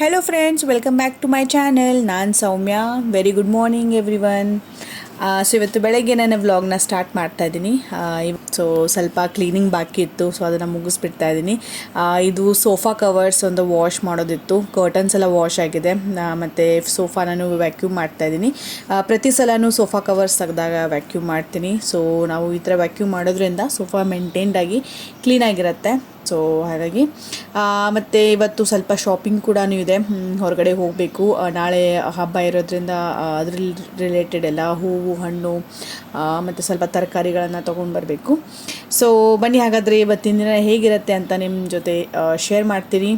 Hello friends welcome back to my channel ನಾನು Soumya. Very good morning everyone so ಇವತ್ತು ಬೆಳಗ್ಗೆ ನಾನು ವ್ಲಾಗ್ನ ಸ್ಟಾರ್ಟ್ ಮಾಡ್ತಾ ಇದ್ದೀನಿ. ಸೊ ಸ್ವಲ್ಪ ಕ್ಲೀನಿಂಗ್ ಬಾಕಿ ಇತ್ತು ಸೊ ಅದನ್ನು ಮುಗಿಸ್ಬಿಡ್ತಾ ಇದ್ದೀನಿ. ಇದು ಸೋಫಾ ಕವರ್ಸ್ ಒಂದು ವಾಶ್ ಮಾಡೋದಿತ್ತು. ಕರ್ಟನ್ಸ್ ಎಲ್ಲ ವಾಶ್ ಆಗಿದೆ. ಮತ್ತು ಸೋಫಾ ನಾನು ವ್ಯಾಕ್ಯೂಮ್ ಮಾಡ್ತಾ ಇದ್ದೀನಿ. ಆ, ಪ್ರತಿ ಸಲನೂ ಸೋಫಾ ಕವರ್ಸ್ ತೆಗೆದಾಗ ವ್ಯಾಕ್ಯೂಮ್ ಮಾಡ್ತೀನಿ. ಸೊ ನಾವು ಈ ಥರ ವ್ಯಾಕ್ಯೂಮ್ ಮಾಡೋದ್ರಿಂದ ಸೋಫಾ ಮೇಂಟೈನ್ಡ್ ಆಗಿ ಕ್ಲೀನಾಗಿರುತ್ತೆ ಸೊ ಹಾಗಾಗಿ ಮತ್ತು ಇವತ್ತು ಸ್ವಲ್ಪ ಶಾಪಿಂಗ್ ಕೂಡ ಇದೆ. ಹೊರಗಡೆ ಹೋಗಬೇಕು. ನಾಳೆ ಹಬ್ಬ ಇರೋದ್ರಿಂದ ಅದ್ರ ರಿಲೇಟೆಡ್ ಎಲ್ಲ ಹೂವು, ಹಣ್ಣು ಮತ್ತು ಸ್ವಲ್ಪ ತರಕಾರಿಗಳನ್ನು ತೊಗೊಂಡು ಬರಬೇಕು. ಸೊ ಬನ್ನಿ ಹಾಗಾದರೆ ಇವತ್ತಿನ ದಿನ ಹೇಗಿರುತ್ತೆ ಅಂತ ನಿಮ್ಮ ಜೊತೆ ಶೇರ್ ಮಾಡ್ತೀನಿ.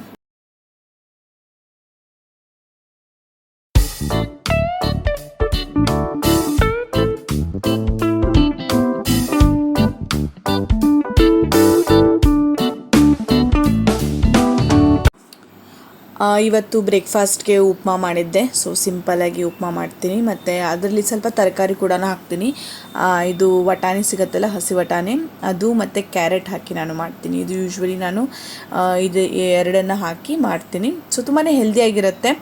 ಇವತ್ತು ಬ್ರೇಕ್ಫಾಸ್ಟ್ಗೆ ಉಪ್ಮಾ ಮಾಡಿದ್ದೆ. ಸೊ ಸಿಂಪಲಾಗಿ ಉಪ್ಮಾ ಮಾಡ್ತೀನಿ. ಮತ್ತು ಅದರಲ್ಲಿ ಸ್ವಲ್ಪ ತರಕಾರಿ ಕೂಡ ಹಾಕ್ತೀನಿ. ಇದು ವಟಾಣಿ ಸಿಗುತ್ತಲ್ಲ, ಹಸಿ ವಟಾಣಿ. ಅದು ಮತ್ತು ಕ್ಯಾರೆಟ್ ಹಾಕಿ ನಾನು ಮಾಡ್ತೀನಿ. ಇದು ಯೂಶ್ವಲಿ ನಾನು ಇದು ಎರಡನ್ನು ಹಾಕಿ ಮಾಡ್ತೀನಿ. ಸೊ ತುಂಬಾ ಹೆಲ್ದಿಯಾಗಿರುತ್ತೆ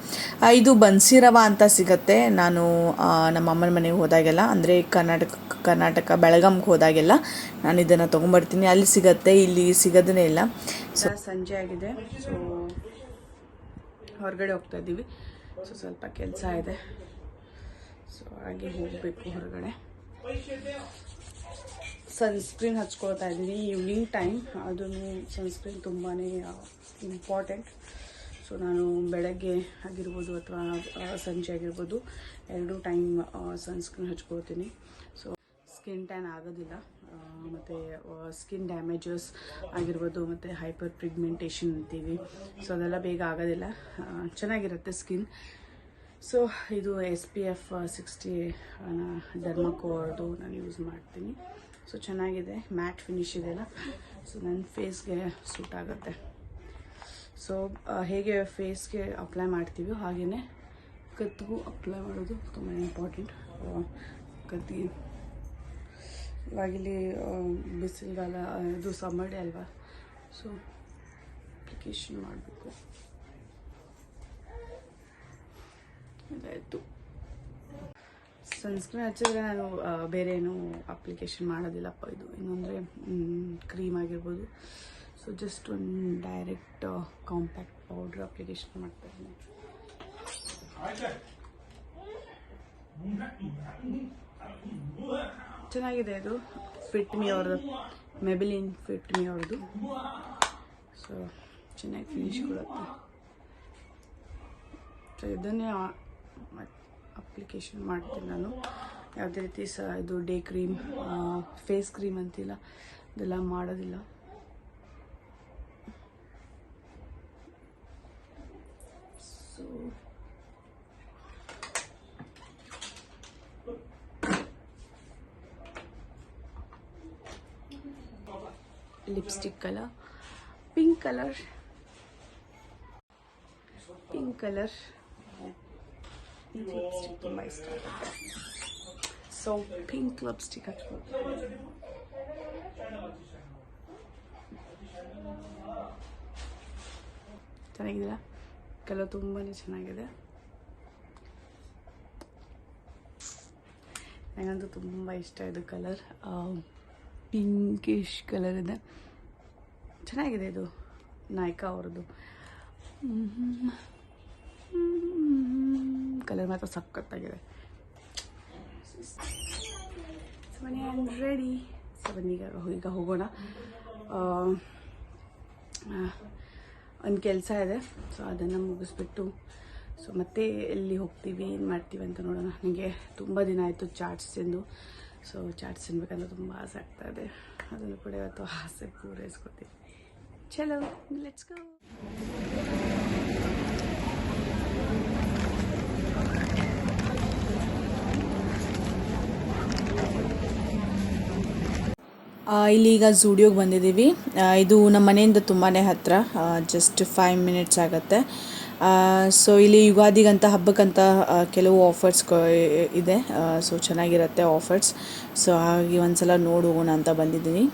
ಇದು ಬನ್ಸಿ ರವಾ ಅಂತ ಸಿಗುತ್ತೆ. ನಾನು ನಮ್ಮ ಅಮ್ಮನ ಮನೆಗೆ ಹೋದಾಗೆಲ್ಲ. ಅಂದರೆ ಕರ್ನಾಟಕ ಕರ್ನಾಟಕ ಬೆಳಗಾಂಗೆ ಹೋದಾಗೆಲ್ಲ ನಾನು ಇದನ್ನು ತೊಗೊಂಬರ್ತೀನಿ ಅಲ್ಲಿ ಸಿಗತ್ತೆ, ಇಲ್ಲಿ ಸಿಗೋದನ್ನೇ ಇಲ್ಲ. ಸೊ ಸಂಜೆ ಆಗಿದೆ. ಸೊ ಹೊರಗಡೆ ಹೋಗ್ತಾ ಇದ್ದೀವಿ. ಸೊ ಸ್ವಲ್ಪ ಕೆಲಸ ಇದೆ. ಸೊ ಹಾಗೆ ಹೋಗಬೇಕು ಹೊರಗಡೆ. ಸನ್ಸ್ಕ್ರೀನ್ ಹಚ್ಕೊಳ್ತಾ ಇದ್ದೀನಿ ಈವ್ನಿಂಗ್ ಟೈಮ್ ಅದು ಸನ್ಸ್ಕ್ರೀನ್ ತುಂಬಾ ಇಂಪಾರ್ಟೆಂಟ್ ಸೊ ನಾನು ಬೆಳಗ್ಗೆ ಆಗಿರ್ಬೋದು ಅಥವಾ ಸಂಜೆ ಆಗಿರ್ಬೋದು, ಎರಡೂ ಟೈಮ್ ಸನ್ಸ್ಕ್ರೀನ್ ಹಚ್ಕೊಳ್ತೀನಿ. ಸೊ ಸ್ಕಿನ್ ಟ್ಯಾನ್ ಆಗೋದಿಲ್ಲ. ಮತ್ತು ಸ್ಕಿನ್ ಡ್ಯಾಮೇಜಸ್ ಆಗಿರ್ಬೋದು, ಮತ್ತು ಹೈಪರ್ ಪಿಗ್ಮೆಂಟೇಷನ್ ಅಂತೀವಿ. ಸೊ ಅದೆಲ್ಲ ಬೇಗ ಆಗೋದಿಲ್ಲ. ಚೆನ್ನಾಗಿರುತ್ತೆ ಸ್ಕಿನ್ ಸೊ ಇದು ಎಸ್ ಪಿ ಎಫ್ ಸಿಕ್ಸ್ಟಿ ಡರ್ಮಕೋರ್ದು ನಾನು ಯೂಸ್ ಮಾಡ್ತೀನಿ. ಸೊ ಚೆನ್ನಾಗಿದೆ. ಮ್ಯಾಟ್ ಫಿನಿಶ್ ಇದೆಲ್ಲ ಸೊ ನನ್ನ ಫೇಸ್ಗೆ ಸೂಟ್ ಆಗುತ್ತೆ. ಸೊ ಹೇಗೆ ಫೇಸ್ಗೆ ಅಪ್ಲೈ ಮಾಡ್ತೀವೋ ಹಾಗೆಯೇ ಕತ್ತಿಗೂ ಅಪ್ಲೈ ಮಾಡೋದು ತುಂಬ ಇಂಪಾರ್ಟೆಂಟ್ ಕತ್ತಿಗೆ ಇವಾಗಿಲ್ಲಿ ಬಿಸಿಲುಗಾಲ ಇದು ಸಮ್ಮರ್ ಅಲ್ವಾ? ಸೊ ಅಪ್ಲಿಕೇಶನ್ ಮಾಡಬೇಕು. ಇದಾಯಿತು. ಸನ್ಸ್ಕ್ರೀನ್ ಹಚ್ಚಿದ್ರೆ ನಾನು ಬೇರೆ ಏನು ಅಪ್ಲಿಕೇಶನ್ ಮಾಡೋದಿಲ್ಲಪ್ಪ ಇದು. ಇನ್ನೊಂದರೆ ಕ್ರೀಮ್ ಆಗಿರ್ಬೋದು. ಸೊ ಜಸ್ಟ್ ಒಂದು ಡೈರೆಕ್ಟ್ ಕಾಂಪ್ಯಾಕ್ಟ್ ಪೌಡ್ರ್ ಅಪ್ಲಿಕೇಶನ್ ಮಾಡ್ತಾ ಇದ್ದೀನಿ. ಚೆನ್ನಾಗಿದೆ ಇದು. ಫಿಟ್ ಮಿ ಅವ್ರದ್ದು. ಮೆಬಿಲಿನ್ ಫಿಟ್ ಮಿ ಅವ್ರದ್ದು. ಸೊ ಚೆನ್ನಾಗಿ ಫಿನಿಶ್ ಕೊಡುತ್ತೆ. ಸೊ ಇದನ್ನೇ ಅಪ್ಲಿಕೇಶನ್ ಮಾಡ್ತೀನಿ ನಾನು. ಯಾವುದೇ ರೀತಿ ಸ ಇದು ಡೇ ಕ್ರೀಮ್ ಫೇಸ್ ಕ್ರೀಮ್ ಅಂತಿಲ್ಲ. ಇದೆಲ್ಲ ಮಾಡೋದಿಲ್ಲ. So lipstick colour pink colour pink colour lipstick ತುಂಬ ಇಷ್ಟ ಆಗುತ್ತೆ ಸೊ ಪಿಂಕ್ ಲಿಪ್ಸ್ಟಿಕ್ ಹಚ್ಬೋದು ಚೆನ್ನಾಗಿದೆಯಲ್ಲ ಕಲರ್ ತುಂಬಾ ಚೆನ್ನಾಗಿದೆ. ನನಗಂತೂ ತುಂಬ ಇಷ್ಟ ಇದು ಕಲರ್ ಪಿಂಕಿಶ್ ಕಲರ್ ಇದೆ. ಚೆನ್ನಾಗಿದೆ ಇದು ನಾಯ್ಕ ಅವ್ರದ್ದು. ಕಲರ್ ಮಾತ್ರ ಸಖತ್ತಾಗಿದೆ. ಸೊ ಮನೆ ರೆಡಿ ಈಗ ಈಗ ಹೋಗೋಣ. ಒಂದು ಕೆಲಸ ಇದೆ. ಸೊ ಅದನ್ನು ಮುಗಿಸ್ಬಿಟ್ಟು ಸೊ ಮತ್ತೆ ಎಲ್ಲಿ ಹೋಗ್ತೀವಿ, ಏನು ಮಾಡ್ತೀವಿ ಅಂತ ನೋಡೋಣ. ನನಗೆ ತುಂಬ ದಿನ ಆಯಿತು ಚಾಟ್ಸ್ ತಿಂದು. ಸೊ ಚಾಟ್ಸ್ ತಿನ್ಬೇಕಂದ್ರೆ ತುಂಬ ಆಸೆ ಆಗ್ತಾ ಇದೆ. ಅದನ್ನು ಕೂಡ ಇವತ್ತು ಆಸೆ ಪೂರೈಸ್ಕೊತೀವಿ ಚಲೋ ಲೆಟ್ಸ್ ಗೋ ಇಲ್ಲಿ ಈಗ ಝೂಡಿಯೋಗೆ ಬಂದಿದ್ದೀವಿ. ಇದು ನಮ್ಮ ಮನೆಯಿಂದ ತುಂಬಾ ಹತ್ತಿರ ಜಸ್ಟ್ ಫೈವ್ ಮಿನಿಟ್ಸ್ ಆಗುತ್ತೆ. ಸೊ ಇಲ್ಲಿ ಯುಗಾದಿಗಂತ, ಹಬ್ಬಕ್ಕಂತ ಕೆಲವು ಆಫರ್ಸ್ ಇದೆ. ಸೊ ಚೆನ್ನಾಗಿರುತ್ತೆ ಆಫರ್ಸ್ ಸೊ ಹಾಗೆ ಒಂದ್ಸಲ ನೋಡಿ ಹೋಗೋಣ ಅಂತ ಬಂದಿದ್ದೀನಿ.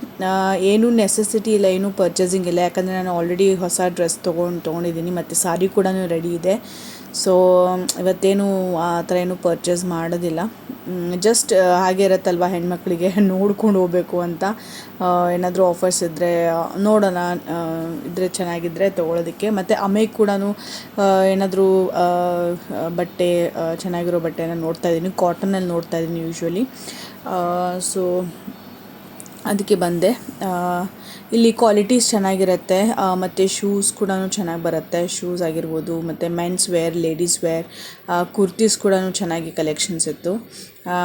ಏನೂ ನೆಸೆಸಿಟಿ ಇಲ್ಲ, ಏನೂ ಪರ್ಚೇಸಿಂಗ್ ಇಲ್ಲ. ಯಾಕಂದರೆ ನಾನು ಆಲ್ರೆಡಿ ಹೊಸ ಡ್ರೆಸ್ ತೊಗೊಂಡು, ತೊಗೊಂಡಿದ್ದೀನಿ. ಮತ್ತು ಸಾರಿ ಕೂಡ ರೆಡಿ ಇದೆ. ಸೊ ಇವತ್ತೇನು ಆ ಥರ ಏನು ಪರ್ಚೇಸ್ ಮಾಡೋದಿಲ್ಲ. ಜಸ್ಟ್ ಹಾಗೆ ಇರುತ್ತಲ್ವ ಹೆಣ್ಮಕ್ಳಿಗೆ? ನೋಡ್ಕೊಂಡು ಹೋಗ್ಬೇಕು ಅಂತ ಏನಾದರೂ ಆಫರ್ಸ್ ಇದ್ದರೆ ನೋಡೋಣ ಇದ್ರೆ ಚೆನ್ನಾಗಿದ್ದರೆ ತೊಗೊಳೋದಕ್ಕೆ. ಮತ್ತು ಅಮೇಗೆ ಕೂಡ ಏನಾದರೂ ಬಟ್ಟೆ ಚೆನ್ನಾಗಿರೋ ಬಟ್ಟೆನ ನೋಡ್ತಾ ಇದ್ದೀನಿ ಕಾಟನಲ್ಲಿ ನೋಡ್ತಾ ಇದ್ದೀನಿ ಯೂಶ್ವಲಿ ಸೊ ಅದಕ್ಕೆ ಬಂದೆ. ಇಲ್ಲಿ ಕ್ವಾಲಿಟೀಸ್ ಚೆನ್ನಾಗಿರುತ್ತೆ. ಮತ್ತು ಶೂಸ್ ಕೂಡ ಚೆನ್ನಾಗಿ ಬರುತ್ತೆ. ಶೂಸ್ ಆಗಿರ್ಬೋದು, ಮತ್ತು men's wear ladies wear kurtis ಕೂಡ ಚೆನ್ನಾಗಿ ಕಲೆಕ್ಷನ್ಸ್ ಇತ್ತು.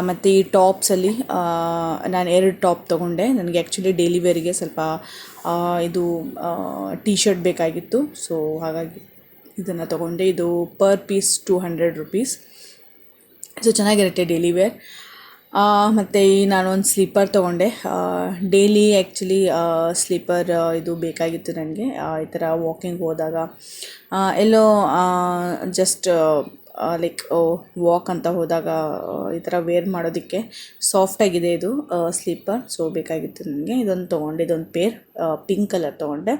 ಮತ್ತು ಈ ಟಾಪ್ಸಲ್ಲಿ ನಾನು ಎರಡು ಟಾಪ್ ತೊಗೊಂಡೆ. ನನಗೆ ಆ್ಯಕ್ಚುಲಿ ಡೈಲಿ ವೇರಿಗೆ ಸ್ವಲ್ಪ ಇದು ಟೀ ಶರ್ಟ್ ಬೇಕಾಗಿತ್ತು. ಸೊ ಹಾಗಾಗಿ ಇದನ್ನು ತೊಗೊಂಡೆ. ಇದು per piece two hundred rupees so ಚೆನ್ನಾಗಿರುತ್ತೆ ಡೈಲಿ ವೇರ್ ಮತ್ತು ಈ ನಾನೊಂದು ಸ್ಲೀಪರ್ ತೊಗೊಂಡೆ. ಡೈಲಿ ಆ್ಯಕ್ಚುಲಿ ಸ್ಲೀಪರ್ ಇದು ಬೇಕಾಗಿತ್ತು ನನಗೆ. ಈ ಥರ ವಾಕಿಂಗ್ ಹೋದಾಗ ಎಲ್ಲೋ ಜಸ್ಟ್ ಲೈಕ್ ವಾಕ್ ಅಂತ ಹೋದಾಗ ಈ ಥರ ವೇರ್ ಮಾಡೋದಕ್ಕೆ ಸಾಫ್ಟಾಗಿದೆ ಇದು ಸ್ಲೀಪರ್. ಸೊ, ಬೇಕಾಗಿತ್ತು ನನಗೆ. ಇದೊಂದು ತೊಗೊಂಡೆ, ಇದೊಂದು ಪೇರ್ ಪಿಂಕ್ ಕಲರ್ ತೊಗೊಂಡೆ.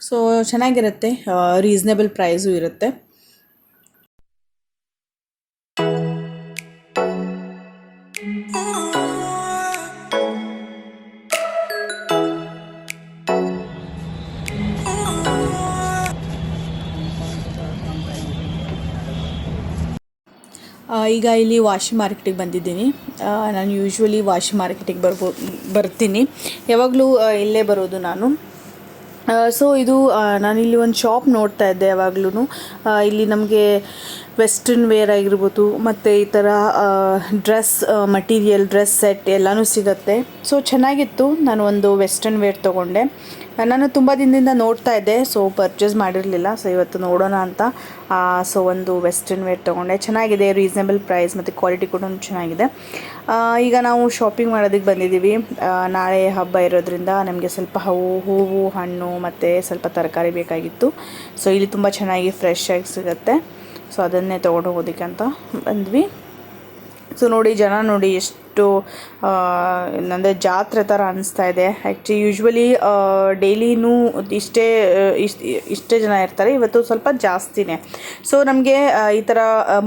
ಸೊ, ಚೆನ್ನಾಗಿರುತ್ತೆ ರೀಸ್ನೇಬಲ್ ಪ್ರೈಸು ಇರುತ್ತೆ. ಈಗ ಇಲ್ಲಿ ವಾಶಿ ಮಾರ್ಕೆಟಿಗೆ ಬಂದಿದ್ದೀನಿ. ನಾನು ಯೂಶ್ವಲಿ ವಾಶಿ ಮಾರ್ಕೆಟಿಗೆ ಬರ್ಬೋ, ಬರ್ತೀನಿ. ಯಾವಾಗಲೂ ಇಲ್ಲೇ ಬರೋದು ನಾನು. ಸೊ ಇದು ನಾನಿಲ್ಲಿ ಒಂದು ಶಾಪ್ ನೋಡ್ತಾ ಇದ್ದೆ ಯಾವಾಗ್ಲೂ ಇಲ್ಲಿ ನಮಗೆ ವೆಸ್ಟರ್ನ್ ವೇರ್ ಆಗಿರ್ಬೋದು, ಮತ್ತು ಈ ಥರ ಡ್ರೆಸ್ ಮಟೀರಿಯಲ್ ಡ್ರೆಸ್ ಸೆಟ್ ಎಲ್ಲನೂ ಸಿಗುತ್ತೆ. ಸೊ ಚೆನ್ನಾಗಿತ್ತು. ನಾನು ಒಂದು ವೆಸ್ಟರ್ನ್ ವೇರ್ ತೊಗೊಂಡೆ. ನಾನು ತುಂಬ ದಿನದಿಂದ ನೋಡ್ತಾ ಇದ್ದೆ ಸೊ ಪರ್ಚೇಸ್ ಮಾಡಿರಲಿಲ್ಲ ಸೊ ಇವತ್ತು ನೋಡೋಣ ಅಂತ. ಸೊ ಒಂದು ವೆಸ್ಟರ್ನ್ ವೇರ್ ತೊಗೊಂಡೆ. ಚೆನ್ನಾಗಿದೆ ರೀಸನೇಬಲ್ ಪ್ರೈಸ್ ಮತ್ತು ಕ್ವಾಲಿಟಿ ಕೂಡ ಚೆನ್ನಾಗಿದೆ. ಈಗ ನಾವು ಶಾಪಿಂಗ್ ಮಾಡೋದಕ್ಕೆ ಬಂದಿದ್ದೀವಿ. ನಾಳೆ ಹಬ್ಬ ಇರೋದ್ರಿಂದ ನಮಗೆ ಸ್ವಲ್ಪ ಹೂವು ಹೂವು, ಹಣ್ಣು ಮತ್ತು ಸ್ವಲ್ಪ ತರಕಾರಿ ಬೇಕಾಗಿತ್ತು. ಸೊ ಇಲ್ಲಿ ತುಂಬ ಚೆನ್ನಾಗಿ ಫ್ರೆಶ್ ಆಗಿ ಸಿಗುತ್ತೆ. ಸೊ ಅದನ್ನೇ ತೊಗೊಂಡು ಹೋಗೋದಕ್ಕೆ ಅಂತ ಬಂದ್ವಿ. ಸೊ ನೋಡಿ, ಜನ ನೋಡಿ ಎಷ್ಟು ಅಂದರೆ ಜಾತ್ರೆ ಥರ ಅನಿಸ್ತಾ ಇದೆ. ಆ್ಯಕ್ಚುಲಿ ಯೂಶ್ವಲಿ ಡೈಲಿನೂ ಇಷ್ಟೇ ಇಷ್ಟು, ಇಷ್ಟೇ ಜನ ಇರ್ತಾರೆ. ಇವತ್ತು ಸ್ವಲ್ಪ ಜಾಸ್ತಿನೇ. ಸೊ ನಮಗೆ ಈ ಥರ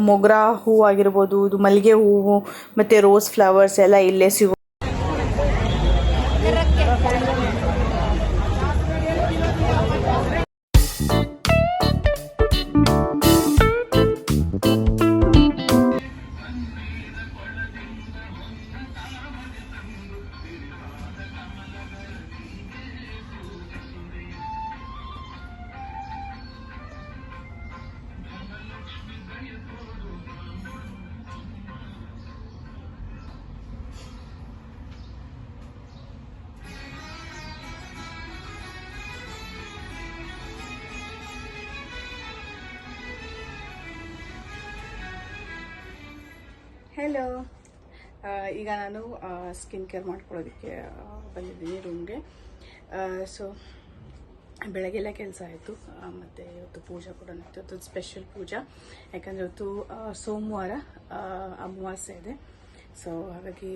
ಮೊಗ್ರ ಹೂವು ಆಗಿರ್ಬೋದು, ಇದು ಮಲ್ಲಿಗೆ ಹೂವು, ಮತ್ತು ರೋಸ್ ಫ್ಲವರ್ಸ್ ಎಲ್ಲ ಇಲ್ಲೇ ಸಿಗೋ ಹೆಲೋ ಈಗ ನಾನು ಸ್ಕಿನ್ ಕೇರ್ ಮಾಡ್ಕೊಳ್ಳೋದಕ್ಕೆ ಬಂದಿದ್ದೀನಿ ರೂಮ್ಗೆ ಸೊ ಬೆಳಗ್ಗೆಲ್ಲ ಕೆಲಸ ಆಯಿತು. ಮತ್ತು ಇವತ್ತು ಪೂಜಾ ಕೂಡ ಇವತ್ತು ಸ್ಪೆಷಲ್ ಪೂಜಾ. ಯಾಕಂದರೆ ಇವತ್ತು ಸೋಮವಾರ ಅಮಾವಾಸ್ಯೆ ಇದೆ. ಸೊ ಹಾಗಾಗಿ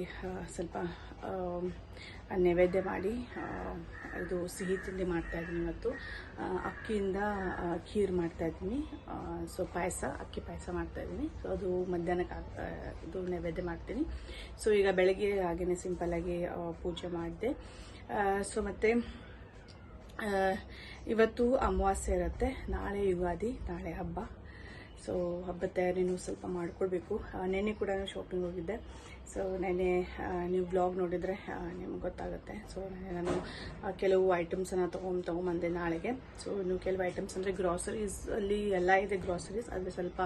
ಸ್ವಲ್ಪ ನೈವೇದ್ಯ ಮಾಡಿ ಇದು ಸಿಹಿ ತಿಂಡಿ ಮಾಡ್ತಾ ಇದ್ದೀನಿ ಇವತ್ತು. ಅಕ್ಕಿಯಿಂದ ಖೀರ್ ಮಾಡ್ತಾ ಇದ್ದೀನಿ. ಸೊ ಪಾಯಸ, ಅಕ್ಕಿ ಪಾಯಸ ಮಾಡ್ತಾ ಇದ್ದೀನಿ. ಸೊ ಅದು ಮಧ್ಯಾಹ್ನಕ್ಕೆ ಇದು ನೈವೇದ್ಯ ಮಾಡ್ತೀನಿ. ಸೊ ಈಗ ಬೆಳಗ್ಗೆ ಹಾಗೆಯೇ ಸಿಂಪಲ್ಲಾಗಿ ಪೂಜೆ ಮಾಡಿದೆ. ಸೊ ಮತ್ತು ಇವತ್ತು ಅಮಾವಾಸ್ಯೆ ಇರುತ್ತೆ. ನಾಳೆ ಯುಗಾದಿ, ನಾಳೆ ಹಬ್ಬ. ಸೊ ಹಬ್ಬದ ತಯಾರಿನೂ ಸ್ವಲ್ಪ ಮಾಡಿಕೊಡ್ಬೇಕು. ನೆನ್ನೆ ಕೂಡ ಶಾಪಿಂಗ್ ಹೋಗಿದ್ದೆ. ಸೊ ನೆನೆ ನೀವು ಬ್ಲಾಗ್ ನೋಡಿದರೆ ನಿಮ್ಗೆ ಗೊತ್ತಾಗುತ್ತೆ. ಸೊ ನೆನೆ ನಾನು ಕೆಲವು ಐಟಮ್ಸನ್ನು ತೊಗೊಂಡು, ತೊಗೊಂಬಂದೆ ನಾಳೆಗೆ. ಸೊ ಇನ್ನು ಕೆಲವು ಐಟಮ್ಸ್ ಅಂದರೆ ಗ್ರಾಸರೀಸ್ ಅಲ್ಲಿ ಎಲ್ಲ ಇದೆ ಗ್ರಾಸರೀಸ್ ಆದರೆ ಸ್ವಲ್ಪ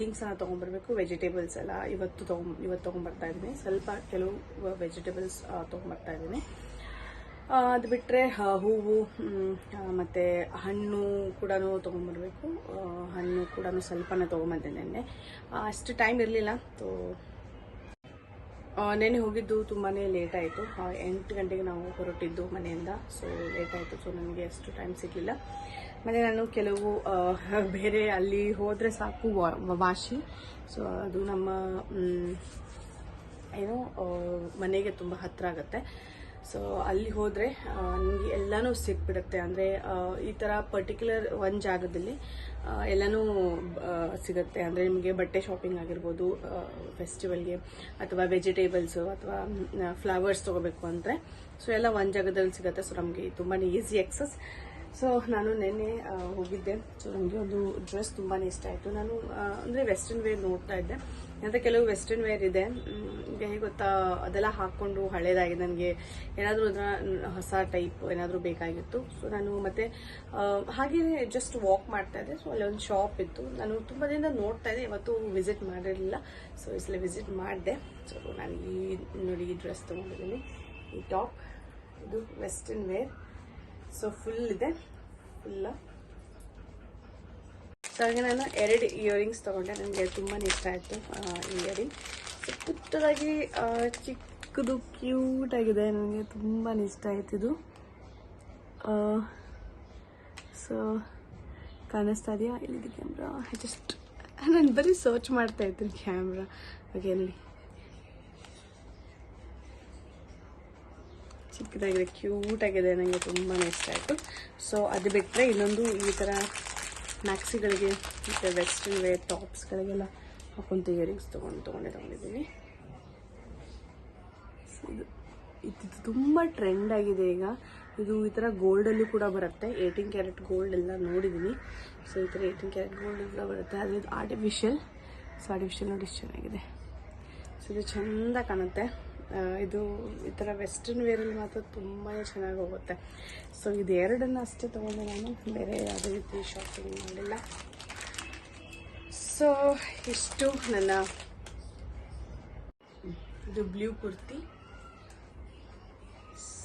ಥಿಂಗ್ಸನ್ನು ತೊಗೊಂಬರ್ಬೇಕು. ವೆಜಿಟೇಬಲ್ಸ್ ಎಲ್ಲ ಇವತ್ತು ತೊಗೊ ಇವತ್ತು ತೊಗೊಂಬರ್ತಾ ಇದ್ದೀನಿ. ಸ್ವಲ್ಪ ಕೆಲವು ವೆಜಿಟೇಬಲ್ಸ್ ತೊಗೊಂಬರ್ತಾ ಇದ್ದೀನಿ. ಅದು ಬಿಟ್ಟರೆ ಹೂವು ಮತ್ತು ಹಣ್ಣು ಕೂಡ ತೊಗೊಂಬರ್ಬೇಕು. ಹಣ್ಣು ಕೂಡ ಸ್ವಲ್ಪನೇ ತೊಗೊಂಬಂದೆ ನೆನ್ನೆ. ಅಷ್ಟು ಟೈಮ್ ಇರಲಿಲ್ಲ. ತೋ ನೆನ್ನೆ ಹೋಗಿದ್ದು ತುಂಬಾ ಲೇಟ್ ಆಯಿತು. ಎಂಟು ಗಂಟೆಗೆ ನಾವು ಹೊರಟಿದ್ದು ಮನೆಯಿಂದ. ಸೊ ಲೇಟ್ ಆಯಿತು. ಸೊ ನನಗೆ ಅಷ್ಟು ಟೈಮ್ ಸಿಗಲಿಲ್ಲ. ಮತ್ತು ನಾನು ಕೆಲವು ಬೇರೆ ಅಲ್ಲಿ ಹೋದರೆ ಸಾಕು ವಾಶಿ. ಸೊ ಅದು ನಮ್ಮ ಏನು ಮನೆಗೆ ತುಂಬ ಹತ್ತಿರ ಆಗುತ್ತೆ. ಸೊ ಅಲ್ಲಿ ಹೋದರೆ ನಿಮಗೆ ಎಲ್ಲನೂ ಸಿಕ್ಬಿಡುತ್ತೆ. ಅಂದರೆ ಈ ಥರ ಪರ್ಟಿಕ್ಯುಲರ್ ಒಂದು ಜಾಗದಲ್ಲಿ ಎಲ್ಲನೂ ಸಿಗುತ್ತೆ. ಅಂದರೆ, ನಿಮಗೆ ಬಟ್ಟೆ ಶಾಪಿಂಗ್ ಆಗಿರ್ಬೋದು ಫೆಸ್ಟಿವಲ್ಗೆ ಅಥವಾ ವೆಜಿಟೇಬಲ್ಸು ಅಥವಾ ಫ್ಲವರ್ಸ್ ತೊಗೋಬೇಕು ಅಂದರೆ ಸೊ ಎಲ್ಲ ಒಂದು ಜಾಗದಲ್ಲಿ ಸಿಗುತ್ತೆ. ಸೊ ನಮಗೆ ತುಂಬಾ ಈಸಿ ಎಕ್ಸಸ್ ಸೊ ನಾನು ನಿನ್ನೆ ಹೋಗಿದ್ದೆ. ಸೊ ನನಗೆ ಒಂದು ಡ್ರೆಸ್ ತುಂಬಾ ಇಷ್ಟ ಆಯಿತು. ನಾನು ಅಂದರೆ ವೆಸ್ಟರ್ನ್ ವೇರ್ ನೋಡ್ತಾ ಇದ್ದೆ. ಅಂದರೆ ಕೆಲವು ವೆಸ್ಟರ್ನ್ ವೇರ್ ಇದೆ. ಹೇಗೆ ಗೊತ್ತಾ, ಅದೆಲ್ಲ ಹಾಕ್ಕೊಂಡು ಹಳೇದಾಗಿದೆ ನನಗೆ ಏನಾದರೂ ಅದರ ಹೊಸ ಟೈಪ್ ಏನಾದರೂ ಬೇಕಾಗಿತ್ತು. ಸೊ ನಾನು ಮತ್ತೆ ಹಾಗೆಯೇ ಜಸ್ಟ್ ವಾಕ್ ಮಾಡ್ತಾ ಇದ್ದೆ. ಸೊ ಅಲ್ಲಿ ಒಂದು ಶಾಪ್ ಇತ್ತು. ನಾನು ತುಂಬ ದಿನ ನೋಡ್ತಾ ಇದ್ದೆ. ಇವತ್ತು ವಿಸಿಟ್ ಮಾಡಿರಲಿಲ್ಲ. ಸೊ ಈ ಸಲ ವಿಸಿಟ್ ಮಾಡಿದೆ. ಸೊ ನಾನು ಈ ನೋಡಿ ಈ ಡ್ರೆಸ್ ತೊಗೊಂಡಿದ್ದೀನಿ. ಈ ಟಾಪ್ ಇದು ವೆಸ್ಟರ್ನ್ ವೇರ್ ಸೊ ಫುಲ್ ಇದೆ. ಫುಲ್ಲ ಸೊ ಹಾಗೆ ನಾನು ಎರಡು ಇಯರಿಂಗ್ಸ್ ತೊಗೊಂಡೆ. ನನಗೆ ತುಂಬಾ ಇಷ್ಟ ಆಯಿತು ಇಯರಿಂಗ್ ಸೊ ಪುಟ್ಟದಾಗಿ ಚಿಕ್ಕದು ಕ್ಯೂಟ್ ಆಗಿದೆ. ನನಗೆ ತುಂಬಾ ಇಷ್ಟ ಆಯ್ತು ಇದು. ಸೊ ಕಾಣಿಸ್ತಾ ಇದೆಯಾ? ಇಲ್ಲಿದೆ ಕ್ಯಾಮ್ರಾ ಜಸ್ಟ್ ನಾನು ಬರೀ ಸರ್ಚ್ ಮಾಡ್ತಾ ಇದ್ದೀನಿ ಕ್ಯಾಮ್ರಾ ಹಾಗೆ ಅಲ್ಲಿ ಚಿಕ್ಕದಾಗಿದೆ ಕ್ಯೂಟ್ ಆಗಿದೆ. ನನಗೆ ತುಂಬಾ ಇಷ್ಟ ಆಯಿತು. ಸೊ ಅದು ಬಿಟ್ಟರೆ ಇನ್ನೊಂದು ಈ ಥರ ಮ್ಯಾಕ್ಸಿಗಳಿಗೆ ಮತ್ತು ವೆಸ್ಟರ್ನ್ ವೇರ್ ಟಾಪ್ಸ್ಗಳಿಗೆಲ್ಲ ಹಾಕೊಂತ ಇಯರಿಂಗ್ಸ್ ತೊಗೊಂಡು, ತೊಗೊಂಡೆ ತೊಗೊಂಡಿದ್ದೀನಿ ಇದು ಇದು ತುಂಬ ಟ್ರೆಂಡ್ ಆಗಿದೆ ಈಗ. ಇದು ಈ ಥರ ಗೋಲ್ಡಲ್ಲೂ ಕೂಡ ಬರುತ್ತೆ. ಏಯ್ಟೀನ್ ಕ್ಯಾರೆಟ್ ಗೋಲ್ಡ್ ಎಲ್ಲ ನೋಡಿದ್ದೀನಿ. ಸೊ ಈ ಥರ ಏಯ್ಟೀನ್ ಕ್ಯಾರೆಟ್ ಗೋಲ್ಡ್ ಕೂಡ ಬರುತ್ತೆ. ಅದು ಇದು ಆರ್ಟಿಫಿಷಿಯಲ್ ಸೊ ಆರ್ಟಿಫಿಷಿಯಲ್ ನೋಡಿ ಚೆನ್ನಾಗಿದೆ. ಸೊ ಇದು ಚೆಂದ ಕಾಣುತ್ತೆ. ಇದು ಈ ಥರ ವೆಸ್ಟರ್ನ್ ವೇರಲ್ಲಿ ಮಾತ್ರ ತುಂಬಾ ಚೆನ್ನಾಗಿ ಹೋಗುತ್ತೆ. ಸೊ ಇದು ಎರಡನ್ನ ಅಷ್ಟೇ ತೊಗೊಂಡೆ ನಾನು. ಬೇರೆ ಯಾವುದೇ ರೀತಿ ಶಾಪಿಂಗ್ ಮಾಡಿಲ್ಲ. ಸೊ ಇಷ್ಟು ನನ್ನ ಇದು ಬ್ಲೂ ಕುರ್ತಿ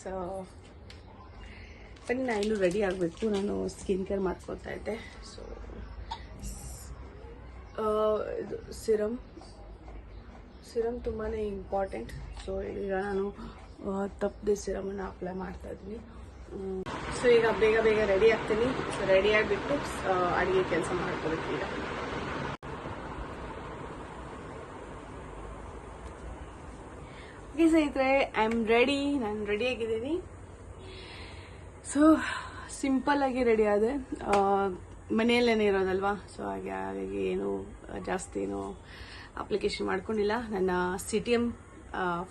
ಸೊ ಬನ್ನಿ ನಾನು ಇನ್ನೂ ರೆಡಿ ಆಗಬೇಕು. ನಾನು ಸ್ಕಿನ್ ಕೇರ್ ಮಾಡ್ಕೊತಾ ಇದ್ದೆ. ಸೊ ಇದು ಸಿರಮ್ ಸಿರಮ್ ತುಂಬಾ ಇಂಪಾರ್ಟೆಂಟ್ ಸೊ, ಈಗ ನಾನು ತಪ್ಪದೆ ಸಿರಮನ್ನು ಅಪ್ಲೈ ಮಾಡ್ತಾ ಇದ್ದೀನಿ. ಸೊ, ಈಗ ಬೇಗ ಬೇಗ ರೆಡಿ ಆಗ್ತೀನಿ. ಸೊ ರೆಡಿ ಆಗಿಬಿಟ್ಟು ಅಡುಗೆ ಕೆಲಸ ಮಾಡ್ಕೋಬೇಕು ಈಗ. ಓಕೆ ಸ್ನೇಹಿತರೆ ಐ ಆಮ್ ರೆಡಿ ನಾನು ರೆಡಿ ಆಗಿದ್ದೀನಿ. ಸೊ ಸಿಂಪಲ್ ಆಗಿ ರೆಡಿ ಆದೆ. ಮನೆಯಲ್ಲೇನೆ ಇರೋದಲ್ವಾ? ಸೊ ಹಾಗೆ, ಹಾಗಾಗಿ ಏನು, ಜಾಸ್ತಿ ಏನು ಅಪ್ಲಿಕೇಶನ್ ಮಾಡ್ಕೊಂಡಿಲ್ಲ. ನನ್ನ ಸಿ ಟಿ ಎಂ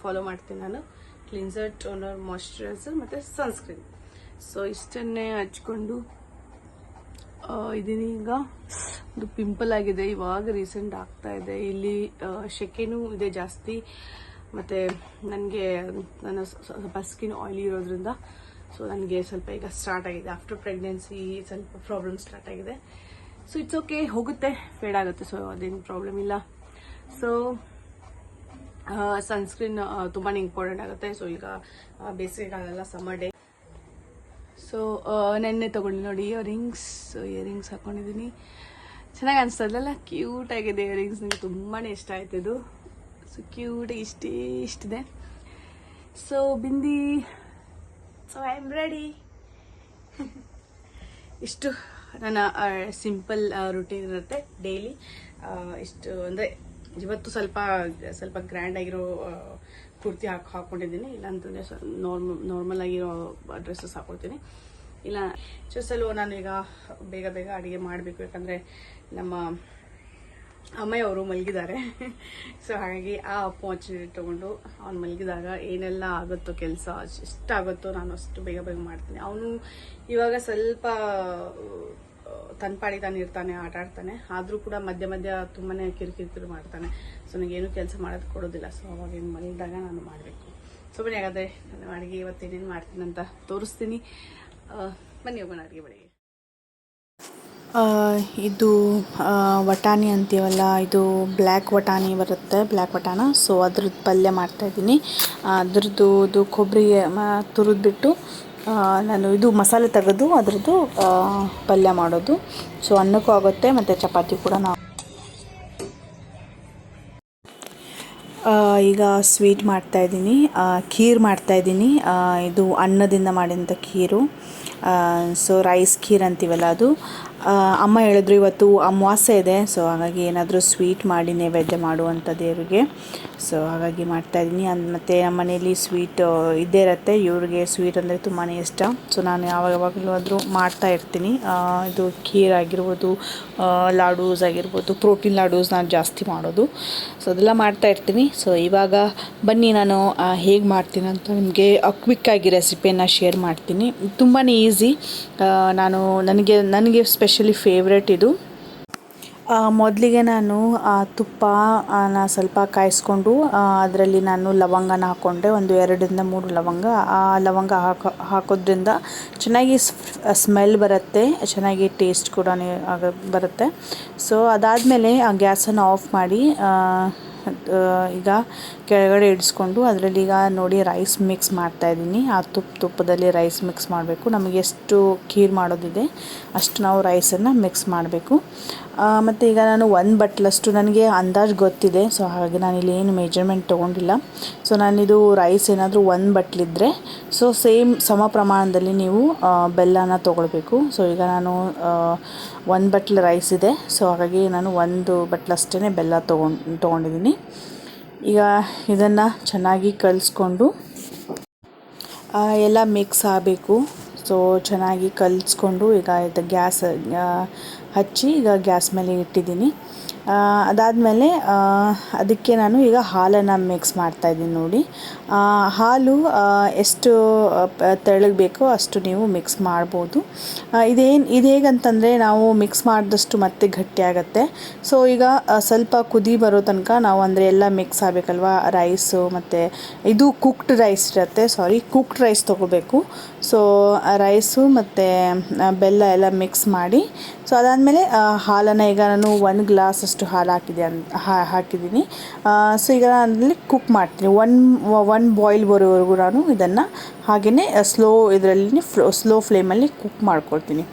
ಫಾಲೋ ಮಾಡ್ತೀನಿ ನಾನು. ಕ್ಲಿನ್ಸರ್ ಟೋನರ್ ಮಾಯಿಶ್ಚರೈಸರ್ ಮತ್ತು ಸನ್ಸ್ಕ್ರೀನ್ ಸೊ ಇಷ್ಟನ್ನೇ ಹಚ್ಕೊಂಡು ಇದೀನಿ. ಈಗ ಒಂದು ಪಿಂಪಲ್ ಆಗಿದೆ. ಇವಾಗ ರೀಸೆಂಟ್ ಆಗ್ತಾ ಇದೆ. ಇಲ್ಲಿ ಶೆಕೆನೂ ಇದೆ ಜಾಸ್ತಿ. ಮತ್ತು ನನಗೆ, ನನ್ನ ಸ್ವಲ್ಪ ಸ್ಕಿನ್ ಆಯಿಲಿ ಇರೋದ್ರಿಂದ ಸೊ ನನಗೆ ಸ್ವಲ್ಪ ಈಗ ಸ್ಟಾರ್ಟ್ ಆಗಿದೆ. ಆಫ್ಟರ್ ಪ್ರೆಗ್ನೆನ್ಸಿ ಸ್ವಲ್ಪ ಪ್ರಾಬ್ಲಮ್ ಸ್ಟಾರ್ಟ್ ಆಗಿದೆ. ಸೊ ಇಟ್ಸ್ ಓಕೆ ಹೋಗುತ್ತೆ. ಫೇಡ್ ಆಗುತ್ತೆ. ಸೊ ಅದೇನು ಪ್ರಾಬ್ಲಮ್ ಇಲ್ಲ. ಸೊ ಸನ್ಸ್ಕ್ರೀನ್ ತುಂಬಾ ಇಂಪಾರ್ಟೆಂಟ್ ಆಗುತ್ತೆ. ಸೊ ಈಗ ಬೇಸಿಗೆಗಾಲ ಸಮ್ಮರ್ ಡೇ ಸೊ ನೆನ್ನೆ ತೊಗೊಂಡು ನೋಡಿ ಇಯರಿಂಗ್ಸ್ ಇಯರಿಂಗ್ಸ್ ಹಾಕೊಂಡಿದ್ದೀನಿ ಚೆನ್ನಾಗಿ ಅನಿಸ್ತದಲ್ಲ ಕ್ಯೂಟ್ ಆಗಿದೆ ಇಯರಿಂಗ್ಸ್ ನನಗೆ ತುಂಬಾ ಇಷ್ಟ ಆಯ್ತು ಇದು. ಸೊ ಕ್ಯೂಟ್ ಇಷ್ಟೇ ಇಷ್ಟಿದೆ. So bindi. So I am ready ಇಷ್ಟು ನನ್ನ ಸಿಂಪಲ್ ರುಟೀನ್ ಇರುತ್ತೆ ಡೈಲಿ ಇಷ್ಟು ಅಂದರೆ ಇವತ್ತು ಸ್ವಲ್ಪ ಸ್ವಲ್ಪ ಗ್ರ್ಯಾಂಡ್ ಆಗಿರೋ ಕುರ್ತಿ ಹಾಕಿ, ಹಾಕೊಂಡಿದ್ದೀನಿ. ಇಲ್ಲಾಂತಂದರೆ ನಾರ್ಮಲ್ ನಾರ್ಮಲ್ ಆಗಿರೋ ಡ್ರೆಸ್ಸಸ್ ಹಾಕೊಳ್ತೀನಿ. ಇಲ್ಲ ಚೂಸಲು ನಾನು ಈಗ ಬೇಗ ಬೇಗ ಅಡುಗೆ ಮಾಡಬೇಕು. ಯಾಕಂದರೆ ನಮ್ಮ ಅಮ್ಮಯವರು ಮಲಗಿದ್ದಾರೆ. ಸೊ ಹಾಗಾಗಿ ಆ ಅಪಾರ್ಚುನಿಟಿ ತೊಗೊಂಡು ಅವ್ನು ಮಲಗಿದಾಗ ಏನೆಲ್ಲ ಆಗುತ್ತೋ ಕೆಲಸ ಎಷ್ಟಾಗುತ್ತೋ ನಾನು ಅಷ್ಟು ಬೇಗ ಬೇಗ ಮಾಡ್ತೀನಿ. ಅವನು ಇವಾಗ ಸ್ವಲ್ಪ ತನ್ನ ತಾನು ಇರ್ತಾನೆ, ಆಟ ಆಡ್ತಾನೆ. ಆದರೂ ಕೂಡ ಮಧ್ಯ ಮಧ್ಯ ತುಂಬಾ ಕಿರಿಕಿರಿಕಿರಿ ಮಾಡ್ತಾನೆ. ಸೊ ನನಗೇನು ಕೆಲಸ ಮಾಡೋದು ಕೊಡೋದಿಲ್ಲ. ಸೊ ಅವಾಗ ಏನು ನಾನು ಮಾಡಬೇಕು. ಸೊ ಬನ್ನಿ ಹಾಗಾದರೆ, ನಾನು ಅಡುಗೆ ಇವತ್ತೇನೇನು ಮಾಡ್ತೀನಿ ಅಂತ ತೋರಿಸ್ತೀನಿ. ಬನ್ನಿ ಹೋಗೋಣ ಅಡುಗೆ ಬೆಳಿಗ್ಗೆ ಇದು ವಟಾಣಿ ಅಂತೀವಲ್ಲ, ಇದು ಬ್ಲ್ಯಾಕ್ ವಟಾಣಿ ಬರುತ್ತೆ, ಬ್ಲ್ಯಾಕ್ ವಟಾಣ. ಸೊ ಅದ್ರದ್ದು ಪಲ್ಯ ಮಾಡ್ತಾಯಿದ್ದೀನಿ ಅದ್ರದ್ದು, ಇದು ಕೊಬ್ಬರಿ ತುರಿದ್ಬಿಟ್ಟು ನಾನು ಇದು ಮಸಾಲೆ ತೆಗೆದು, ಅದರದ್ದು ಪಲ್ಯ ಮಾಡೋದು. ಸೊ ಅನ್ನಕ್ಕೂ ಆಗುತ್ತೆ, ಮತ್ತು ಚಪಾತಿ ಕೂಡ ನಾವು. ಈಗ ಸ್ವೀಟ್ ಮಾಡ್ತಾಯಿದ್ದೀನಿ ಖೀರ್ ಮಾಡ್ತಾಯಿದ್ದೀನಿ ಇದು ಅನ್ನದಿಂದ ಮಾಡಿದಂಥ ಖೀರು. ಸೊ ರೈಸ್ ಖೀರ್ ಅಂತೀವಲ್ಲ ಅದು. ಅಮ್ಮ ಹೇಳಿದ್ರು ಇವತ್ತು ಅಮಾವಾಸ್ಯೆ ಇದೆ ಸೊ ಹಾಗಾಗಿ ಏನಾದರೂ ಸ್ವೀಟ್ ಮಾಡಿ ನೈವೇದ್ಯ ಮಾಡುವಂಥ ದೇವರಿಗೆ. ಸೊ ಹಾಗಾಗಿ ಮಾಡ್ತಾಯಿದ್ದೀನಿ ಮತ್ತು ನಮ್ಮ ಮನೇಲಿ ಸ್ವೀಟ್ ಇದ್ದೇ ಇರುತ್ತೆ. ಇವ್ರಿಗೆ ಸ್ವೀಟ್ ಅಂದರೆ ತುಂಬಾ ಇಷ್ಟ. ಸೊ ನಾನು ಯಾವಾಗ ಯಾವಾಗಲೂ ಆದರೂ ಮಾಡ್ತಾ ಇರ್ತೀನಿ. ಇದು ಖೀರ್ ಆಗಿರ್ಬೋದು ಲಾಡೂಸ್ ಆಗಿರ್ಬೋದು ಪ್ರೋಟೀನ್ ಲಾಡೂಸ್ ನಾನು ಜಾಸ್ತಿ ಮಾಡೋದು. ಸೊ ಅದೆಲ್ಲ ಮಾಡ್ತಾ ಇರ್ತೀನಿ. ಸೊ ಇವಾಗ ಬನ್ನಿ ನಾನು ಹೇಗೆ ಮಾಡ್ತೀನಿ ಅಂತ ನಿಮಗೆ ಕ್ವಿಕ್ಕಾಗಿ ರೆಸಿಪಿಯನ್ನು ಶೇರ್ ಮಾಡ್ತೀನಿ. ತುಂಬಾ ಈಸಿ ನಾನು, ನನಗೆ ನನಗೆ ಸ್ಪೆಷಲಿ ಫೇವ್ರೆಟ್ ಇದು? ಮೊದಲಿಗೆ ನಾನು ತುಪ್ಪನ ಸ್ವಲ್ಪ ಕಾಯಿಸ್ಕೊಂಡು ಅದರಲ್ಲಿ ನಾನು ಲವಂಗನ ಹಾಕ್ಕೊಂಡೆ ಒಂದು ಎರಡರಿಂದ ಮೂರು ಲವಂಗ. ಆ ಲವಂಗ ಹಾಕೋ, ಹಾಕೋದ್ರಿಂದ ಚೆನ್ನಾಗಿ ಸ್ಮೆಲ್ ಬರುತ್ತೆ. ಚೆನ್ನಾಗಿ ಟೇಸ್ಟ್ ಕೂಡ ಬರುತ್ತೆ. ಸೊ ಅದಾದಮೇಲೆ ಆ ಗ್ಯಾಸನ್ನು ಆಫ್ ಮಾಡಿ ಈಗ ಕೆಳಗಡೆ ಇಡಿಸ್ಕೊಂಡು ಅದರಲ್ಲಿ ಈಗ ನೋಡಿ ರೈಸ್ ಮಿಕ್ಸ್ ಮಾಡ್ತಾ ಇದ್ದೀನಿ. ಆ ತುಪ್ಪ ತುಪ್ಪದಲ್ಲಿ ರೈಸ್ ಮಿಕ್ಸ್ ಮಾಡಬೇಕು. ನಮಗೆ ಎಷ್ಟು ಖೀರ್ ಮಾಡೋದಿದೆ ಅಷ್ಟು ನಾವು ರೈಸನ್ನು ಮಿಕ್ಸ್ ಮಾಡಬೇಕು. ಮತ್ತು ಈಗ ನಾನು ಒಂದು ಬಟ್ಲಷ್ಟು ನನಗೆ ಅಂದಾಜು ಗೊತ್ತಿದೆ. ಸೊ ಹಾಗಾಗಿ ನಾನು ಇಲ್ಲಿ ಏನು ಮೆಜರ್ಮೆಂಟ್ ತೊಗೊಂಡಿಲ್ಲ. ಸೊ ನಾನಿದು ರೈಸ್ ಏನಾದರೂ ಒಂದು ಬಟ್ಲಿದ್ದರೆ ಸೊ ಸೇಮ್ ಸಮ ಪ್ರಮಾಣದಲ್ಲಿ ನೀವು ಬೆಲ್ಲನ ತೊಗೊಳ್ಬೇಕು. ಸೊ ಈಗ ನಾನು ಒಂದು ಬಟ್ಲು ರೈಸ್ ಇದೆ. ಸೊ ಹಾಗಾಗಿ ನಾನು ಒಂದು ಬಟ್ಲಷ್ಟೇ ಬೆಲ್ಲ ತೊಗೊಂಡು ತೊಗೊಂಡಿದ್ದೀನಿ ಈಗ ಇದನ್ನು ಚೆನ್ನಾಗಿ ಕಲಿಸ್ಕೊಂಡು ಎಲ್ಲ ಮಿಕ್ಸ್ ಆಗಬೇಕು. ಸೊ ಚೆನ್ನಾಗಿ ಕಲಿಸ್ಕೊಂಡು ಈಗ ಇದು ಗ್ಯಾಸ್ ಹಚ್ಚಿ ಈಗ ಗ್ಯಾಸ್ ಮೇಲೆ ಇಟ್ಟಿದ್ದೀನಿ ಅದಾದಮೇಲೆ ಅದಕ್ಕೆ ನಾನು ಈಗ ಹಾಲನ್ನು ಮಿಕ್ಸ್ ಮಾಡ್ತಾಯಿದ್ದೀನಿ ನೋಡಿ. ಹಾಲು ಎಷ್ಟು ತೆಳ್ಳಗೆ ಬೇಕೋ ಅಷ್ಟು ನೀವು ಮಿಕ್ಸ್ ಮಾಡ್ಬೋದು. ಇದೇನು, ಇದು ಹೇಗಂತಂದರೆ ನಾವು ಮಿಕ್ಸ್ ಮಾಡಿದಷ್ಟು ಮತ್ತೆ ಗಟ್ಟಿ ಆಗುತ್ತೆ. ಸೊ ಈಗ ಸ್ವಲ್ಪ ಕುದಿ ಬರೋ ತನಕ ನಾವು ಅಂದರೆ ಎಲ್ಲ ಮಿಕ್ಸ್ ಆಗಬೇಕಲ್ವಾ? ರೈಸು ಮತ್ತು, ಇದು ಕುಕ್ಡ್ ರೈಸ್ ಇರುತ್ತೆ ಸಾರಿ ಕುಕ್ಡ್ ರೈಸ್ ತೊಗೋಬೇಕು. ಸೊ ರೈಸು ಮತ್ತು ಬೆಲ್ಲ ಎಲ್ಲ ಮಿಕ್ಸ್ ಮಾಡಿ ಸೊ ಅದಾದಮೇಲೆ ಹಾಲನ್ನು ಈಗ ನಾನು ಒಂದು ಗ್ಲಾಸ್ ಅಷ್ಟು ಹಾಲು ಹಾಕಿದೆ ಹಾ, ಹಾಕಿದ್ದೀನಿ. ಸೊ ಈಗ ನಾನು ಅದರಲ್ಲಿ ಕುಕ್ ಮಾಡ್ತೀನಿ. ಒನ್ ಒನ್ ಬಾಯ್ಲ್ ಬರೋವರೆಗೂ ನಾನು ಇದನ್ನು ಹಾಗೆಯೇ ಸ್ಲೋ ಇದರಲ್ಲಿ ಫ್ಲೋ ಸ್ಲೋ ಫ್ಲೇಮಲ್ಲಿ ಕುಕ್ ಮಾಡ್ಕೊಳ್ತೀನಿ.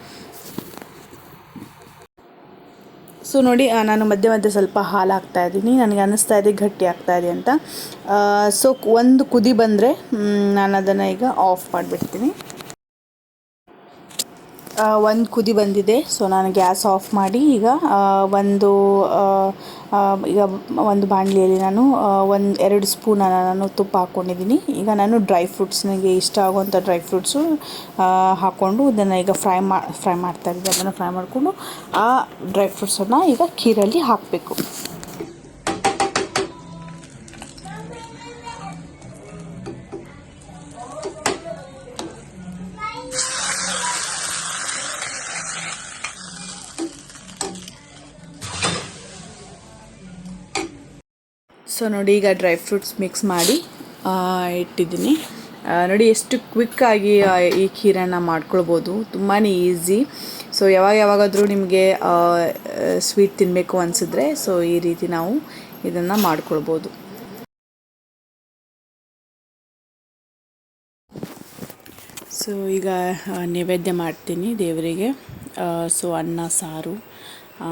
ಸೊ ನೋಡಿ ನಾನು ಮಧ್ಯೆ ಮಧ್ಯೆ ಸ್ವಲ್ಪ ಹಾಲು ಹಾಕ್ತಾ ಇದ್ದೀನಿ. ನನಗೆ ಅನ್ನಿಸ್ತಾ ಇದೆ, ಗಟ್ಟಿ ಆಗ್ತಾ ಇದೆ ಅಂತ. ಸೊ ಒಂದು ಕುದಿ ಬಂದರೆ ನಾನು ಅದನ್ನು ಈಗ ಆಫ್ ಮಾಡಿಬಿಡ್ತೀನಿ. ಒಂದು ಕುದಿ ಬಂದಿದೆ. ಸೊ ನಾನು ಗ್ಯಾಸ್ ಆಫ್ ಮಾಡಿ ಈಗ ಒಂದು ಈಗ ಒಂದು ಬಾಣಲಿಯಲ್ಲಿ ನಾನು ಒಂದು ಎರಡು ಸ್ಪೂನನ್ನು ನಾನು ತುಪ್ಪ ಹಾಕ್ಕೊಂಡಿದ್ದೀನಿ ಈಗ ನಾನು ಡ್ರೈ ಫ್ರೂಟ್ಸ್ ನನಗೆ ಇಷ್ಟ ಆಗುವಂಥ ಡ್ರೈ ಫ್ರೂಟ್ಸು ಹಾಕ್ಕೊಂಡು ಇದನ್ನು ಈಗ ಫ್ರೈ ಮಾ ಫ್ರೈ ಮಾಡ್ತಾ ಇದ್ದೀನಿ. ಅದನ್ನು ಫ್ರೈ ಮಾಡಿಕೊಂಡು ಆ ಡ್ರೈ ಫ್ರೂಟ್ಸನ್ನು ಈಗ ಖೀರಲ್ಲಿ ಹಾಕಬೇಕು. ಸೊ ನೋಡಿ, ಈಗ ಡ್ರೈ ಫ್ರೂಟ್ಸ್ ಮಿಕ್ಸ್ ಮಾಡಿ ಇಟ್ಟಿದ್ದೀನಿ. ನೋಡಿ, ಎಷ್ಟು ಕ್ವಿಕ್ಕಾಗಿ ಈ ಖೀರನ್ನು ಮಾಡ್ಕೊಳ್ಬೋದು. ತುಂಬಾ ಈಸಿ ಸೊ ಯಾವಾಗ ಯಾವಾಗಾದರೂ ನಿಮಗೆ ಸ್ವೀಟ್ ತಿನ್ನಬೇಕು ಅನಿಸಿದ್ರೆ ಸೊ ಈ ರೀತಿ ನಾವು ಇದನ್ನು ಮಾಡ್ಕೊಳ್ಬೋದು. ಸೊ ಈಗ ನೈವೇದ್ಯ ಮಾಡ್ತೀನಿ ದೇವರಿಗೆ. ಸೊ ಅನ್ನ, ಸಾರು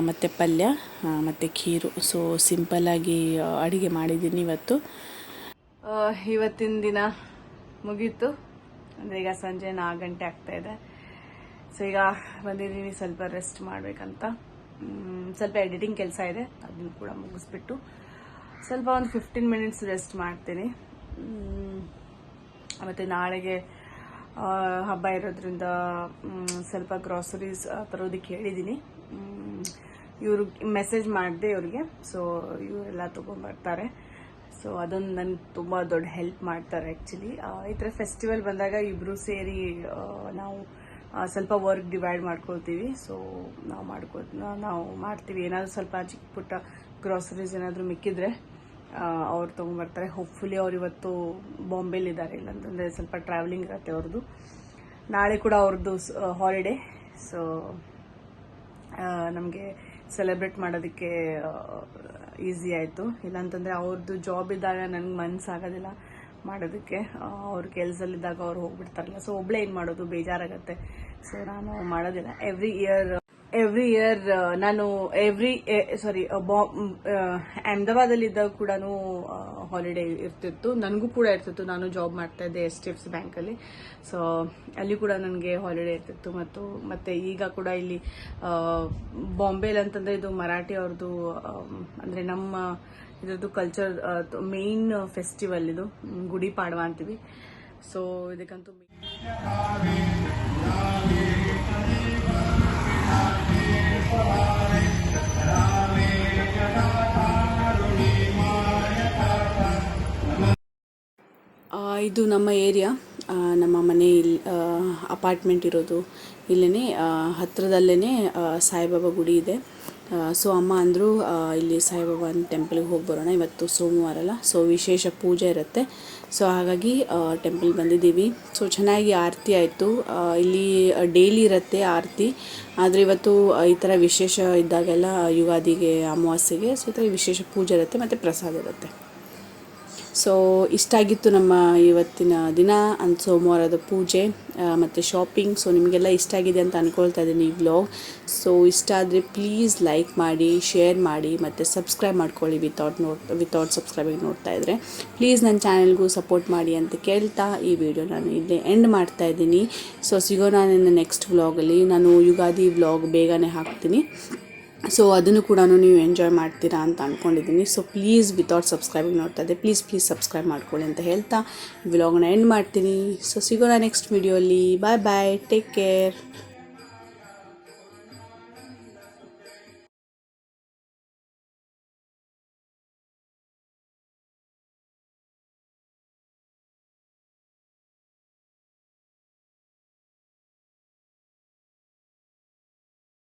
ಮತ್ತು ಪಲ್ಯ ಮತ್ತು ಖೀರು. ಸೊ ಸಿಂಪಲ್ಲಾಗಿ ಅಡುಗೆ ಮಾಡಿದ್ದೀನಿ ಇವತ್ತು. ಇವತ್ತಿನ ದಿನ ಮುಗೀತು. ಅಂದರೆ ಈಗ ಸಂಜೆ ನಾಲ್ಕು ಗಂಟೆ ಆಗ್ತಾ ಇದೆ. ಸೊ ಈಗ ಬಂದಿದ್ದೀನಿ ಸ್ವಲ್ಪ ರೆಸ್ಟ್ ಮಾಡಬೇಕಂತ. ಸ್ವಲ್ಪ ಎಡಿಟಿಂಗ್ ಕೆಲಸ ಇದೆ. ಅದನ್ನು ಕೂಡ ಮುಗಿಸ್ಬಿಟ್ಟು ಸ್ವಲ್ಪ ಒಂದು ಫಿಫ್ಟೀನ್ ಮಿನಿಟ್ಸ್ ರೆಸ್ಟ್ ಮಾಡ್ತೀನಿ. ಮತ್ತು ನಾಳೆಗೆ ಹಬ್ಬ ಇರೋದ್ರಿಂದ ಸ್ವಲ್ಪ ಗ್ರಾಸರೀಸ್ ತರೋದಕ್ಕೆ ಹೇಳಿದ್ದೀನಿ. ಇವರು ಮೆಸೇಜ್ ಮಾಡಿದೆ ಇವ್ರಿಗೆ. ಸೊ ಇವರೆಲ್ಲ ತೊಗೊಂಬರ್ತಾರೆ. ಸೊ ಅದೊಂದು ನನ್ಗೆ ತುಂಬ ದೊಡ್ಡ ಹೆಲ್ಪ್ ಮಾಡ್ತಾರೆ ಆ್ಯಕ್ಚುಲಿ ಈ ಥರ ಫೆಸ್ಟಿವಲ್ ಬಂದಾಗ ಇಬ್ಬರು ಸೇರಿ ನಾವು ಸ್ವಲ್ಪ ವರ್ಕ್ ಡಿವೈಡ್ ಮಾಡ್ಕೊಳ್ತೀವಿ. ಸೊ ನಾವು ಮಾಡ್ಕೊ ನಾವು ಮಾಡ್ತೀವಿ. ಏನಾದರೂ ಸ್ವಲ್ಪ ಚಿಕ್ಕ ಪುಟ್ಟ ಗ್ರಾಸರೀಸ್ ಏನಾದರೂ ಮಿಕ್ಕಿದ್ರೆ ಅವ್ರು ತೊಗೊಂಬರ್ತಾರೆ. ಹೋಪ್ಫುಲಿ ಅವ್ರು ಇವತ್ತು ಬಾಂಬೆಲಿದ್ದಾರೆ ಇಲ್ಲಾಂತಂದರೆ ಸ್ವಲ್ಪ ಟ್ರಾವೆಲಿಂಗ್ ಇರುತ್ತೆ ಅವ್ರದ್ದು ನಾಳೆ ಕೂಡ ಅವ್ರದ್ದು ಹಾಲಿಡೇ ಸೊ ನಮಗೆ ಸೆಲೆಬ್ರೇಟ್ ಮಾಡೋದಕ್ಕೆ ಈಸಿ ಆಯಿತು. ಇಲ್ಲಾಂತಂದರೆ ಅವ್ರದ್ದು ಜಾಬ್ ಇದ್ದಾಗ ನನಗೆ ಮನಸ್ಸಾಗೋದಿಲ್ಲ ಮಾಡೋದಕ್ಕೆ. ಅವ್ರ ಕೆಲಸದಲ್ಲಿದ್ದಾಗ ಅವ್ರು ಹೋಗ್ಬಿಡ್ತಾರಲ್ಲ. ಸೊ ಒಬ್ಬಳೇ ಏನು ಮಾಡೋದು? ಬೇಜಾರಾಗತ್ತೆ. ಸೊ ನಾನು ಮಾಡೋದಿಲ್ಲ. ಎವ್ರಿ ಇಯರ್ ಎವ್ರಿ ಇಯರ್ ನಾನು ಎವ್ರಿ ಸಾರಿ ಅಹಮದಾಬಾದಲ್ಲಿ ಇದ್ದಾಗ ಕೂಡ ಹಾಲಿಡೇ ಇರ್ತಿತ್ತು. ನನಗೂ ಕೂಡ ಇರ್ತಿತ್ತು. ನಾನು ಜಾಬ್ ಮಾಡ್ತಾ ಇದ್ದೆ ಎಸ್ ಟಿ ಎಫ್ ಸಿ ಬ್ಯಾಂಕಲ್ಲಿ ಸೊ ಅಲ್ಲಿ ಕೂಡ ನನಗೆ ಹಾಲಿಡೇ ಇರ್ತಿತ್ತು. ಮತ್ತು, ಮತ್ತೆ ಈಗ ಕೂಡ ಇಲ್ಲಿ ಬಾಂಬೆಲಿ ಅಂತಂದ್ರೆ ಇದು ಮರಾಠಿ ಅವ್ರದ್ದು ಅಂದ್ರೆ ನಮ್ಮ ಇದ್ರದ್ದು ಕಲ್ಚರ್ ಮೇನ್ ಫೆಸ್ಟಿವಲ್ ಇದು. ಗುಡಿ ಪಾಡ್ವಾ ಅಂತೀವಿ. ಸೊ ಇದಕ್ಕಂತೂ ಇದು ನಮ್ಮ ಏರಿಯಾ ನಮ್ಮ ಮನೆ ಇಲ್ಲಿ ಅಪಾರ್ಟ್ಮೆಂಟ್ ಇರೋದು. ಇಲ್ಲೇ ಹತ್ತಿರದಲ್ಲೇ ಸಾಯಿಬಾಬಾ ಗುಡಿ ಇದೆ. ಸೊ ಅಮ್ಮ ಅಂದರು ಇಲ್ಲಿ ಸಾಯಿಬಾಬಾ ಟೆಂಪಲ್ಗೆ ಹೋಗಿ ಬರೋಣ. ಇವತ್ತು ಸೋಮವಾರ ಅಲ್ಲ, ಸೊ ವಿಶೇಷ ಪೂಜೆ ಇರುತ್ತೆ. ಸೊ ಹಾಗಾಗಿ ಟೆಂಪಲ್ ಬಂದಿದ್ದೀವಿ. ಸೊ ಚೆನ್ನಾಗಿ ಆರತಿ ಆಯಿತು. ಇಲ್ಲಿ ಡೈಲಿ ಇರುತ್ತೆ ಆರತಿ. ಆದರೆ ಇವತ್ತು ಈ ಥರ ವಿಶೇಷ ಇದ್ದಾಗೆಲ್ಲ ಯುಗಾದಿಗೆ, ಅಮಾವಾಸ್ಯೆಗೆ, ಸೊ ಈ ಥರ ವಿಶೇಷ ಪೂಜೆ ಇರುತ್ತೆ, ಮತ್ತು ಪ್ರಸಾದ ಇರುತ್ತೆ. ಸೊ ಇಷ್ಟಾಗಿತ್ತು ನಮ್ಮ ಇವತ್ತಿನ ದಿನ. ಅಂತ ಸೋಮವಾರದ ಪೂಜೆ ಮತ್ತು ಶಾಪಿಂಗ್ ಸೊ ನಿಮಗೆಲ್ಲ ಇಷ್ಟ ಆಗಿದೆ ಅಂತ ಅಂದ್ಕೊಳ್ತಾ ಇದ್ದೀನಿ ಈ ವ್ಲಾಗ್ ಸೊ ಇಷ್ಟ ಆದರೆ ಪ್ಲೀಸ್ ಲೈಕ್ ಮಾಡಿ ಶೇರ್ ಮಾಡಿ, ಮತ್ತು ಸಬ್ಸ್ಕ್ರೈಬ್ ಮಾಡ್ಕೊಳ್ಳಿ ವಿತೌಟ್ ನೋಟ್ ವಿತೌಟ್ ಸಬ್ಸ್ಕ್ರೈಬಿಂಗ್ ನೋಡ್ತಾ ಇದ್ದರೆ ಪ್ಲೀಸ್ ನನ್ನ ಚಾನಲ್ಗೂ ಸಪೋರ್ಟ್ ಮಾಡಿ ಅಂತ ಕೇಳ್ತಾ ಈ ವಿಡಿಯೋ ನಾನು ಇಲ್ಲೇ ಎಂಡ್ ಮಾಡ್ತಾ ಇದ್ದೀನಿ ಸೊ ಸಿಗೋಣ ನಾನು ನೆಕ್ಸ್ಟ್ ವ್ಲಾಗಲ್ಲಿ ನಾನು ಯುಗಾದಿ ವ್ಲಾಗ್ ಬೇಗನೆ ಹಾಕ್ತೀನಿ. ಸೊ ಅದನ್ನು ಕೂಡ ನೀವು ಎಂಜಾಯ್ ಮಾಡ್ತೀರಾ ಅಂತ ಅಂದ್ಕೊಂಡಿದ್ದೀನಿ ಸೊ ಪ್ಲೀಸ್ ವಿತೌಟ್ ಸಬ್ಸ್ಕ್ರೈಬಿಂಗ್ ನೋಡ್ತಾ ಇದ್ದೆ ಪ್ಲೀಸ್ ಪ್ಲೀಸ್ ಸಬ್ಸ್ಕ್ರೈಬ್ ಮಾಡ್ಕೊಳ್ಳಿ ಅಂತ ಹೇಳ್ತಾ ವ್ಲಾಗ್ನ ಎಂಡ್ ಮಾಡ್ತೀನಿ. ಸೊ ಸಿಗೋಣ ನೆಕ್ಸ್ಟ್ ವಿಡಿಯೋಲಿ ಬಾಯ್ ಬಾಯ್ ಟೇಕ್ ಕೇರ್